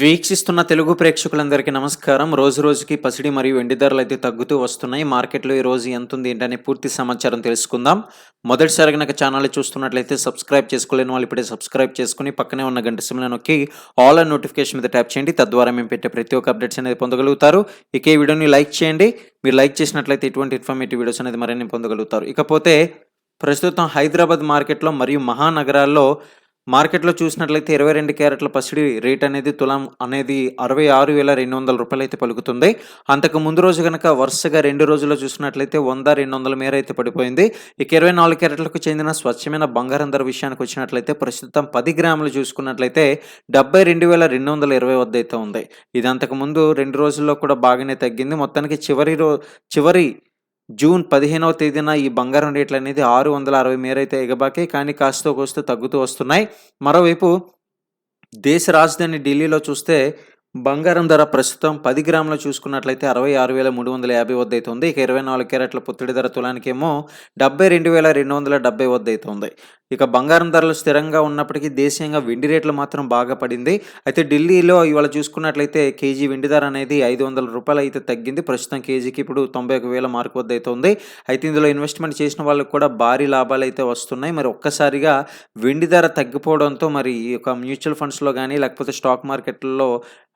వీక్షిస్తున్న తెలుగు ప్రేక్షకులందరికీ నమస్కారం. రోజు రోజుకి పసిడి మరియు వెండి ధరలు అయితే తగ్గుతూ వస్తున్నాయి. మార్కెట్లో ఈ రోజు ఎంత ఉంది ఏంటనే పూర్తి సమాచారం తెలుసుకుందాం. మొదటిసారి కనుక ఛానల్ చూస్తున్నట్లయితే సబ్స్క్రైబ్ చేసుకోలేని వాళ్ళు ఇప్పుడే సబ్స్క్రైబ్ చేసుకుని పక్కనే ఉన్న గంట సిమ్లో నొక్కి ఆల్ అండ్ నోటిఫికేషన్ మీద ట్యాప్ చేయండి. తద్వారా మేము పెట్టే ప్రతి ఒక్క అప్డేట్స్ అనేది పొందగలుగుతారు. ఇక ఈ వీడియోని లైక్ చేయండి. మీరు లైక్ చేసినట్లయితే ఇటువంటి ఇన్ఫర్మేటివ్ వీడియోస్ అనేది మరిన్ని పొందగలుగుతారు. ఇకపోతే ప్రస్తుతం హైదరాబాద్ మార్కెట్లో మరియు మహానగరాల్లో మార్కెట్లో చూసినట్లయితే ఇరవై రెండు క్యారెట్ల పసిడి రేట్ అనేది తులం అనేది అరవై ఆరు వేల రెండు వందల రూపాయలు అయితే పలుకుతుంది. అంతకు ముందు రోజు కనుక వరుసగా రెండు రోజుల్లో చూసినట్లయితే వంద రెండు వందల మేర అయితే పడిపోయింది. ఇక ఇరవై నాలుగు క్యారెట్లకు చెందిన స్వచ్ఛమైన బంగారం ధర విషయానికి వచ్చినట్లయితే ప్రస్తుతం పది గ్రాములు చూసుకున్నట్లయితే డెబ్బై రెండు వేల రెండు వందల ఇరవై వద్ద అయితే ఉంది. ఇది అంతకు ముందు రెండు రోజుల్లో కూడా బాగానే తగ్గింది. మొత్తానికి చివరి రో చివరి జూన్ పదిహేనవ తేదీన ఈ బంగారం రేట్లు అనేది ఆరు వందల అరవై మేర అయితే ఎగబాకే కానీ కాస్త కోస్తూ తగ్గుతూ వస్తున్నాయి. మరోవైపు దేశ రాజధాని ఢిల్లీలో చూస్తే బంగారం ధర ప్రస్తుతం పది గ్రాములు చూసుకున్నట్లయితే అరవై ఆరు వేల మూడు వందల యాభై వద్ద అయితే ఉంది ఇక ఇరవై నాలుగు క్యారెట్ల పుత్తిడి ధర తులానికేమో డెబ్బై రెండు వేల రెండు వందల డెబ్బై వద్ద అయితే ఉంది ఇక బంగారం ధరలు స్థిరంగా ఉన్నప్పటికీ దేశీయంగా వెండి రేట్లు మాత్రం బాగా పడింది. అయితే ఢిల్లీలో ఇవాళ చూసుకున్నట్లయితే కేజీ వెండి ధర అనేది ఐదు వందల రూపాయలు అయితే తగ్గింది. ప్రస్తుతం కేజీకి ఇప్పుడు తొంభై ఒక వేల మార్కు వద్ద అయితే ఉంది. అయితే ఇందులో ఇన్వెస్ట్మెంట్ చేసిన వాళ్ళకి కూడా భారీ లాభాలు అయితే వస్తున్నాయి. మరి ఒక్కసారిగా వెండి ధర తగ్గిపోవడంతో మరి ఈ యొక్క మ్యూచువల్ ఫండ్స్లో కానీ లేకపోతే స్టాక్ మార్కెట్లో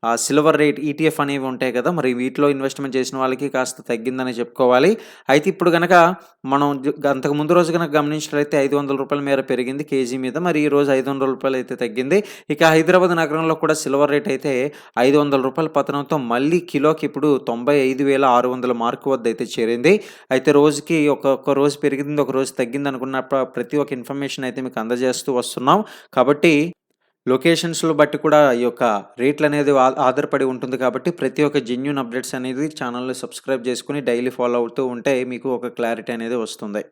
ఆ సిల్వర్ రేట్ ఈటీఎఫ్ అనేవి ఉంటాయి కదా మరి వీటిలో ఇన్వెస్ట్మెంట్ చేసిన వాళ్ళకి కాస్త తగ్గిందని చెప్పుకోవాలి. అయితే ఇప్పుడు కనుక మనం అంతకు ముందు రోజు కనుక గమనించినట్లయితే ఐదు వందల రూపాయల మేర పెరిగింది కేజీ మీద. మరి ఈ రోజు ఐదు వందల రూపాయలు అయితే తగ్గింది. ఇక హైదరాబాద్ నగరంలో కూడా సిల్వర్ రేట్ అయితే ఐదు వందల రూపాయల పతనంతో మళ్ళీ కిలోకి ఇప్పుడు తొంభై ఐదు వేల ఆరు వందల మార్కు వద్ద అయితే చేరింది. అయితే రోజుకి ఒక రోజు పెరిగింది ఒక రోజు తగ్గింది అనుకున్న ప్రతి ఒక్క ఇన్ఫర్మేషన్ అయితే మీకు అందజేస్తూ వస్తున్నాం. కాబట్టి లొకేషన్స్‌లో బట్టి కూడా ఈ యొక్క రేట్లు అనేది ఆ ఆధారపడి ఉంటుంది కాబట్టి ప్రతి ఒక్క జెన్యున్ అప్డేట్స్ అనేది ఛానల్‌ని సబ్స్క్రైబ్ చేసుకొని డైలీ ఫాలో అవుతూ ఉంటే మీకు ఒక క్లారిటీ అనేది వస్తుంది.